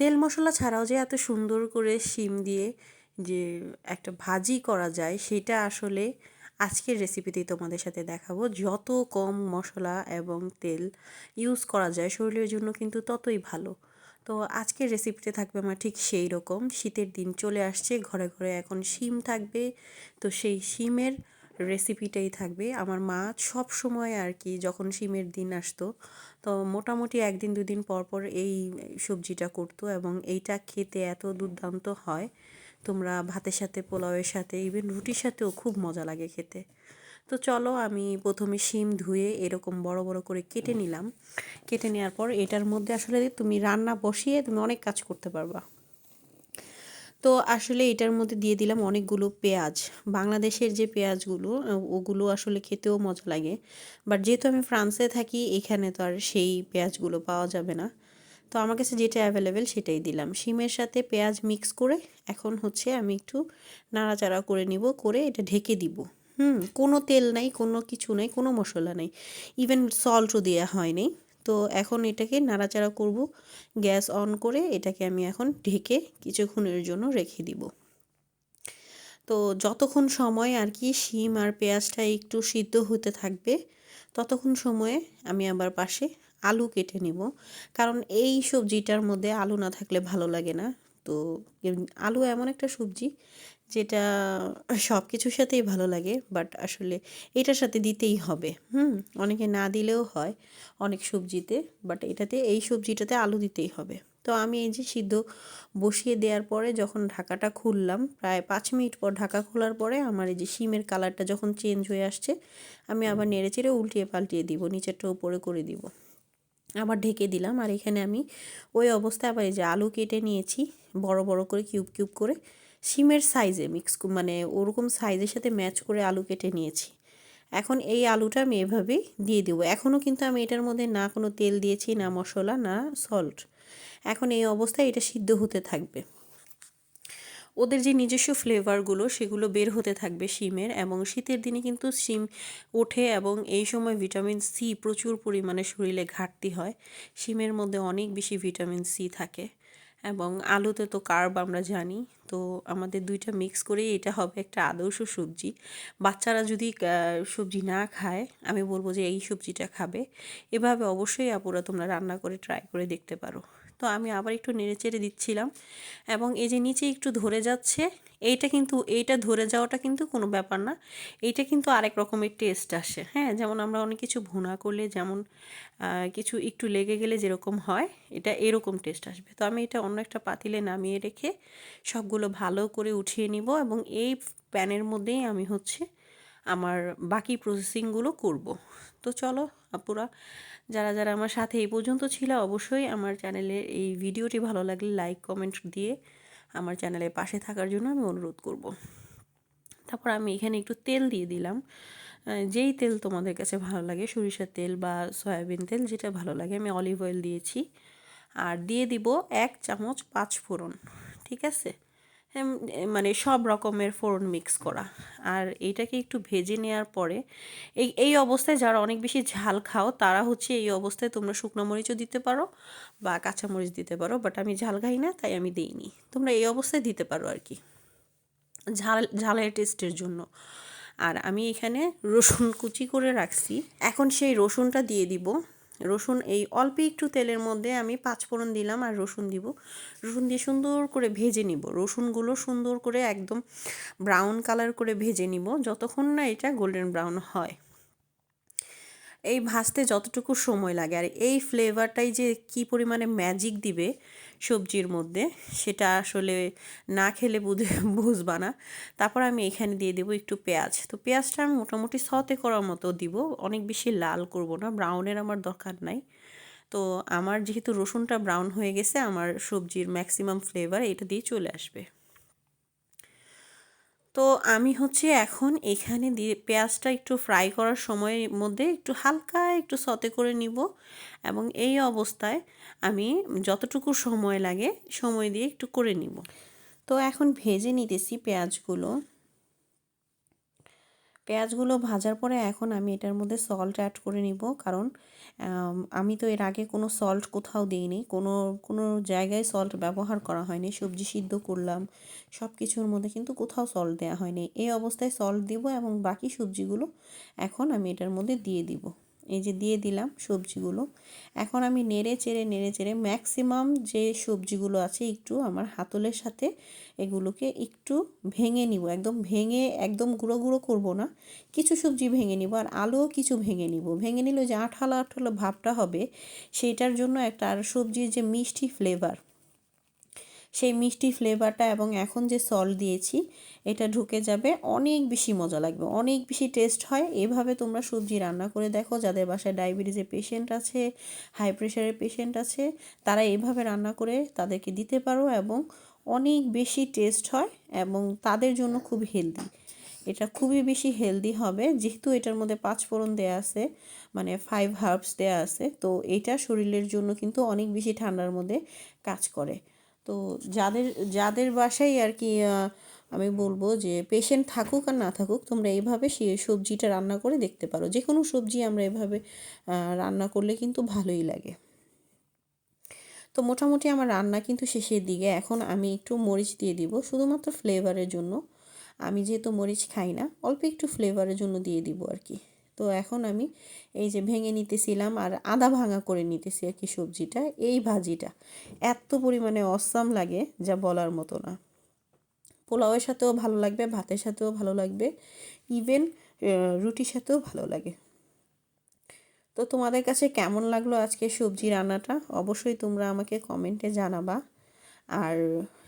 তেল মশলা ছাড়াও যে এত সুন্দর করে শিম দিয়ে যে একটা ভাজি করা যায়, সেটা আসলে আজকের রেসিপিতেই তোমাদের সাথে দেখাবো। যত কম মশলা এবং তেল ইউজ করা যায়, শরীরের জন্য কিন্তু ততই ভালো। তো আজকের রেসিপিতে থাকবে আমার ঠিক সেই রকম। শীতের দিন চলে আসছে, ঘরে ঘরে এখন শিম থাকবে। তো সেই শিমের রেসিপিটাই থাকবে। আমার মা সব সময় আর কি যখন শিমের দিন আসতো, তো মোটামুটি একদিন, দুদিন পর পর এই সবজিটা করতো এবং এইটা খেতে এত দুর্দান্ত হয়। তোমরা ভাতের সাথে, পোলাওয়ের সাথে ইভেন রুটির সাথেও খুব মজা লাগে খেতে। তো চলো আমি প্রথমে শিম ধুয়ে এরকম বড় বড় করে কেটে নিলাম। কেটে নেওয়ার পর এটার মধ্যে আসলে তুমি রান্না বসিয়ে তুমি অনেক কাজ করতে পারবা। তো আসলে এটার মধ্যে দিয়ে দিলাম অনেকগুলো পেঁয়াজ। বাংলাদেশের যে পেঁয়াজগুলো ওগুলো আসলে খেতেও মজা লাগে। বাট যেহেতু আমি ফ্রান্সে থাকি, এখানে তো আর সেই পেঁয়াজগুলো পাওয়া যাবে না। তো আমার কাছে যেটা অ্যাভেলেবেল সেটাই দিলাম। শিমের সাথে পেঁয়াজ মিক্স করে এখন হচ্ছে আমি একটু নাড়াচাড়া করে নিব, করে এটা ঢেকে দিব। হুম, কোনো তেল নাই, কোনো কিছু নেই, কোনো মশলা নেই। ইভেন সল্টও দেওয়া হয়নি। তো এখন এটাকে নাড়াচাড়া করব। গ্যাস অন করে এটাকে আমি এখন ঢেকে কিছুক্ষণের জন্য রেখে দিব। তো যতক্ষণ সময় আর কি শিম আর পেঁয়াজটা একটু সিদ্ধ হতে থাকবে, ততক্ষণ সময়ে আমি আবার পাশে আলু কেটে নিব। কারণ এই সবজিটার মধ্যে আলু না থাকলে ভালো লাগে না। তো আলু এমন একটা সবজি যেটা সব কিছুর সাথেই ভালো লাগে বাট আসলে এটার সাথে দিতেই হবে। হুম, অনেকে না দিলেও হয় অনেক সবজিতে বাট এটাতে, এই সবজিটাতে আলু দিতেই হবে। তো আমি এই যে সিদ্ধ বসিয়ে দেওয়ার পরে যখন ঢাকাটা খুললাম, প্রায় পাঁচ মিনিট পর ঢাকা খোলার পরে আমার এই যে শিমের কালারটা যখন চেঞ্জ হয়ে আসছে, আমি আবার নেড়ে চেড়ে উল্টিয়ে পাল্টিয়ে দিব, নিচেরটা উপরে করে দিব। আবার ঢেকে দিলাম, আর এখানে আমি ওই অবস্থায় আবার এই যে আলু কেটে নিয়েছি বড় বড় করে কিউব কিউব করে শিমের সাইজে মিক্স মানে ওরকম সাইজের সাথে ম্যাচ করে আলু কেটে নিয়েছি। এখন এই আলুটা আমি এভাবেই দিয়ে দেবো। এখনও কিন্তু আমি এটার মধ্যে না কোনো তেল দিয়েছি, না মশলা, না সল্ট এখন এই অবস্থায় এটা সিদ্ধ হতে থাকবে। ওদের যে নিজস্ব ফ্লেভারগুলো সেগুলো বের হতে থাকবে শিমের এবং শীতের দিনে কিন্তু শিম ওঠে এবং এই সময় ভিটামিন সি প্রচুর পরিমাণে শরীরে ঘাটতি হয়। শিমের মধ্যে অনেক বেশি ভিটামিন সি থাকে। এবং আলুতে তো কার্ব আমরা জানি, তো আমাদের দুইটা মিক্স করে এটা হবে একটা আদর্শ সবজি। বাচ্চারা যদি সবজি না খায়, আমি বলব যে এই সবজিটা খাবে। এভাবে অবশ্যই আপুরা তোমরা রান্না করে ট্রাই করে দেখতে পারো। তো আমি আবার একটু নেড়ে চেড়ে দিচ্ছিলাম। এবং এই যে নিচে একটু ধরে যাচ্ছে, এইটা কিন্তু, এইটা ধরে যাওয়াটা কিন্তু কোনো ব্যাপার না। এইটা কিন্তু আরেক রকমের টেস্ট আসে হ্যাঁ? যেমন আমরা অনেক কিছু ভুনা করলে, যেমন কিছু একটু লেগে গেলে যেরকম হয়, এটা এরকম টেস্ট আসবে। তো আমি এটা অন্য একটা পাতিলে নামিয়ে রেখে সবগুলো ভালো করে উঠিয়ে নিব এবং এই প্যানের মধ্যেই আমি হচ্ছে আমার বাকি প্রসেসিংগুলো করব। তো চলো, আপুরা যারা যারা আমার সাথে এই পর্যন্ত ছিল, অবশ্যই আমার চ্যানেলে এই ভিডিওটি ভালো লাগলে লাইক কমেন্ট দিয়ে আমার চ্যানেলের পাশে থাকার জন্য আমি অনুরোধ করব। তারপর আমি এখানে একটু তেল দিয়ে দিলাম। যেই তেল তোমাদের কাছে ভালো লাগে, সরিষার তেল বা সয়াবিন তেল, যেটা ভালো লাগে, আমি অলিভ অয়েল দিয়েছি। আর দিয়ে দিব এক চামচ পাঁচ ফোড়ন ঠিক আছে? মানে সব রকমের ফোড়ন মিক্স করা। আর এইটাকে একটু ভেজে নেওয়ার পরে, এই এই অবস্থায় যারা অনেক বেশি ঝাল খাও, তারা হচ্ছে এই অবস্থায় তোমরা শুকনো মরিচও দিতে পারো বা কাঁচামরিচ দিতে পারো বাট আমি ঝাল খাই না, তাই আমি দিইনি। তোমরা এই অবস্থায় দিতে পারো আর কি। ঝাল, ঝালের টেস্টের জন্য। আর আমি এখানে রসুন কুচি করে রাখছি। এখন সেই রসুনটা দিয়ে দিব। রসুন এই অল্প একটু তেলের মধ্যে আমি পাঁচ ফোড়ন দিলাম আর রসুন দিব। রসুন দিয়ে সুন্দর করে ভেজে নিব। রসুনগুলো সুন্দর করে একদম ব্রাউন কালার করে ভেজে নিব। যতক্ষণ না এটা গোল্ডেন ব্রাউন হয়। এই ভাজতে যতটুকু সময় লাগে। আর এই ফ্লেভারটাই যে কি পরিমাণে ম্যাজিক দিবে সবজির মধ্যে, সেটা আসলে না খেলে বুঝে, বুঝবা না। তারপর আমি এখানে দিয়ে দেবো একটু পেঁয়াজ। তো পেঁয়াজটা আমি মোটামুটি সতে করার মতো দিব, অনেক বেশি লাল করব না ব্রাউনের আমার দরকার নাই। তো আমার যেহেতু রসুনটা ব্রাউন হয়ে গেছে, আমার সবজির ম্যাক্সিমাম ফ্লেভার এটা দিয়ে চলে আসবে। তো আমি হচ্ছে এখন এখানে দিয়ে পেঁয়াজটা একটু ফ্রাই করার সময়ের মধ্যে একটু হালকা একটু সতে করে নিব এবং এই অবস্থায় আমি যতটুকু সময় লাগে সময় দিয়ে একটু করে নিব। তো এখন ভেজে নিতেছি পেঁয়াজগুলো। পেঁয়াজগুলো ভাজার পরে এখন আমি এটার মধ্যে সল্ট অ্যাড করে নিব। কারণ, আমি তো এর আগে কোনো সল্ট কোথাও দিইনি। কোনো কোনো জায়গায় সল্ট ব্যবহার করা হয়নি। সবজি সিদ্ধ করলাম সব কিছুর মধ্যে কিন্তু কোথাও সল্ট দেওয়া হয়নি। এই অবস্থায় সল্ট দিব এবং বাকি সবজিগুলো এখন আমি এটার মধ্যে দিয়ে দিব। এই যে দিয়ে দিলাম সবজিগুলো। এখন আমি নেড়ে চেড়ে নেড়ে চেড়ে ম্যাক্সিমাম যে সবজিগুলো আছে একটু আমার হাতলের সাথে এগুলোকে একটু ভেঙে নিব। একদম ভেঙে, একদম গুঁড়ো গুঁড়ো করব না। কিছু সবজি ভেঙে নিব আর আলুও কিছু ভেঙে নিব। ভেঙে নিলে যে আঠালো আঠালো ভাবটা হবে, সেইটার জন্য একটা আর সবজির যে মিষ্টি ফ্লেভার সেই মিষ্টি ফ্লেভারটা এবং এখন যে সল্ট দিয়েছি, এটা ঢুকে যাবে, অনেক বেশি মজা লাগবে, অনেক বেশি টেস্ট হয়। এভাবে তোমরা সবজি রান্না করে দেখো, যাদের বাসায় ডায়াবেটিসের পেশেন্ট আছে হাই প্রেশারের পেশেন্ট আছে, তারা এভাবে রান্না করে তাদেরকে দিতে পারো এবং অনেক বেশি টেস্ট হয় এবং তাদের জন্য খুব হেলদি এটা খুবই বেশি হেলদি হবে, যেহেতু এটার মধ্যে পাঁচ ফোড়ন দেওয়া আছে মানে ফাইভ হার্বস দেওয়া আছে, তো এটা শরীরের জন্য কিন্তু অনেক বেশি ঠান্ডার মধ্যে কাজ করে। তো যাদের যাদের বাসায় আর কি আমি বলব যে পেশেন্ট থাকুক আর না থাকুক, তোমরা এইভাবে সে সবজিটা রান্না করে দেখতে পারো। যে কোনো সবজি আমরা এভাবে রান্না করলে কিন্তু ভালোই লাগে। তো মোটামুটি আমার রান্না কিন্তু শেষের দিকে। এখন আমি একটু মরিচ দিয়ে দিব, শুধুমাত্র ফ্লেভারের জন্য। আমি যেহেতু মরিচ খাই না, অল্প একটু ফ্লেভারের জন্য দিয়ে দিব আর কি। তো এখন আমি এই যে ভেঙে নিতেছিলাম আর আদা ভাঙা করে নিতেছি আর কি সবজিটা, এই ভাজিটা। এত পরিমাণে অসাম লাগে যা বলার মতো না। পোলাওয়ের সাথেও ভালো লাগবে, ভাতের সাথেও ভালো লাগবে ইভেন রুটির সাথেও ভালো লাগে। তো তোমাদের কাছে কেমন লাগল আজকে সবজি রান্নাটা? অবশ্যই তোমরা আমাকে কমেন্টে জানাবা। আর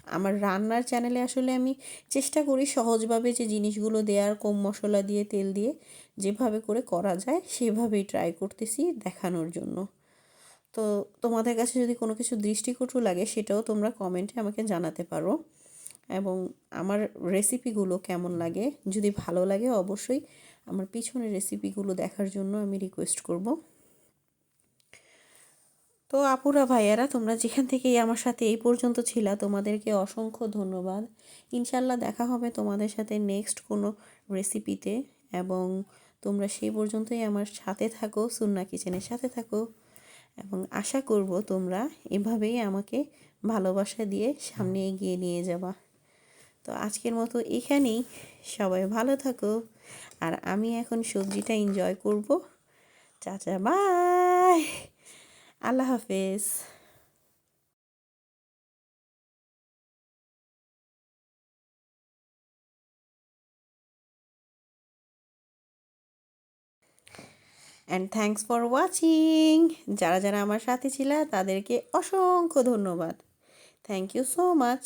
আমার রান্নার চ্যানেলে আসলে আমি চেষ্টা করি সহজভাবে যে জিনিসগুলো দেওয়ার কম মশলা দিয়ে, তেল দিয়ে যেভাবে করে করা যায় সেভাবেই ট্রাই করতেছি দেখানোর জন্য। তো তোমাদের কাছে যদি কোনো কিছু দৃষ্টিকটু লাগে সেটাও তোমরা কমেন্টে আমাকে জানাতে পারো। এবং আমার রেসিপিগুলো কেমন লাগে, যদি ভালো লাগে অবশ্যই আমার পিছনের রেসিপিগুলো দেখার জন্য আমি রিকোয়েস্ট করব। তো আপুরা ভাইয়ারা, তোমরা যেখান থেকেই আমার সাথে এই পর্যন্ত ছিলা, তোমাদেরকে অসংখ্য ধন্যবাদ। ইনশাল্লাহ দেখা হবে তোমাদের সাথে নেক্সট কোনো রেসিপিতে এবং তোমরা সেই পর্যন্তই আমার সাথে থাকো সুন্না কিচেনের সাথে থাকো। এবং আশা করব তোমরা এভাবেই আমাকে ভালোবাসা দিয়ে সামনে এগিয়ে নিয়ে যাবা। তো আজকের মতো এখানেই, সবাই ভালো থাকো। আর আমি এখন সবজিটা এনজয় করব। চাচা বাই আল্লাহ হাফেজ। অ্যান্ড থ্যাংকস ফর ওয়াচিং যারা যারা আমার সাথে ছিল, তাদেরকে অসংখ্য ধন্যবাদ। Thank you so much